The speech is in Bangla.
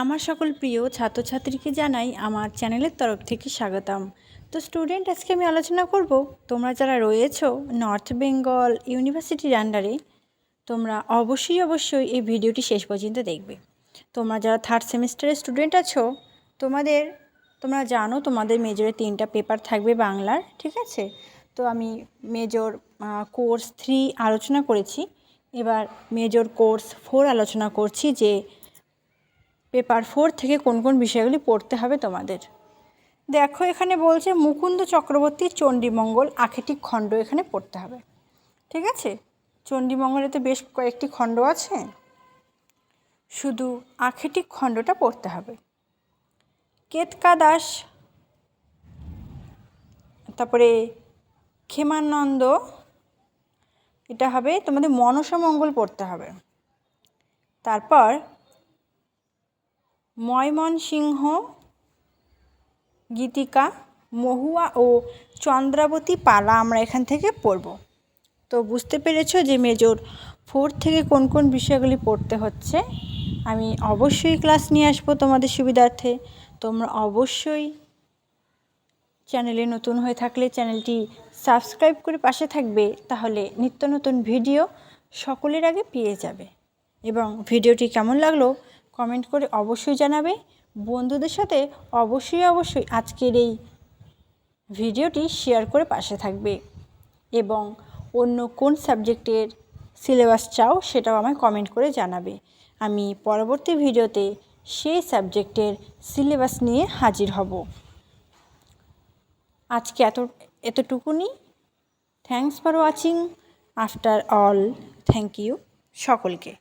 আমার সকল প্রিয় ছাত্রছাত্রীকে জানাই আমার চ্যানেলের তরফ থেকে স্বাগতম। তো স্টুডেন্ট, আজকে আমি আলোচনা করব, তোমরা যারা রয়েছো নর্থ বেঙ্গল ইউনিভার্সিটির আন্ডারে, তোমরা অবশ্যই অবশ্যই এই ভিডিওটি শেষ পর্যন্ত দেখবে। তোমরা যারা থার্ড সেমিস্টারের স্টুডেন্ট আছো, তোমাদের, তোমরা জানো তোমাদের মেজরে তিনটা পেপার থাকবে বাংলার, ঠিক আছে? তো আমি মেজর কোর্স থ্রি আলোচনা করেছি। এবার মেজর কোর্স ফোর আলোচনা করছি যে পেপার ফোর থেকে কোন কোন বিষয়গুলি পড়তে হবে তোমাদের। দেখো, এখানে বলছে মুকুন্দ চক্রবর্তী চণ্ডীমঙ্গল আখেটিক খণ্ড এখানে পড়তে হবে। ঠিক আছে? চণ্ডীমঙ্গলে তো বেশ কয়েকটি খণ্ড আছে। শুধু আখেটিক খণ্ডটা পড়তে হবে। কেতকা দাস, তারপরে ক্ষেমানন্দ, এটা হবে তোমাদের মনসা মঙ্গল পড়তে হবে। তারপর ময়মনসিংহ, গীতিকা, মহুয়া ও চন্দ্রাবতী পালা আমরা এখান থেকে পড়ব। তো বুঝতে পেরেছ যে মেজর ফোর থেকে কোন কোন বিষয়গুলি পড়তে হচ্ছে? আমি অবশ্যই ক্লাস নিয়ে আসব তোমাদের সুবিধার্থে। তোমরা অবশ্যই চ্যানেলে নতুন হয়ে থাকলে চ্যানেলটি সাবস্ক্রাইব করে পাশে থাকবে, তাহলে নিত্য নতুন ভিডিও সকলের আগে পেয়ে যাবে। এবং ভিডিওটি কেমন লাগল কমেন্ট করে অবশ্যই জানাবে। বন্ধুদের সাথে অবশ্যই অবশ্যই আজকের এই ভিডিওটি শেয়ার করে পাশে থাকবে। এবং অন্য কোন সাবজেক্টের সিলেবাস চাও সেটাও আমায় কমেন্ট করে জানাবে। আমি পরবর্তী ভিডিওতে সেই সাবজেক্টের সিলেবাস নিয়ে হাজির হব। আজকে এত, এতটুকুনি। Thanks for watching after all thank you সকলকে।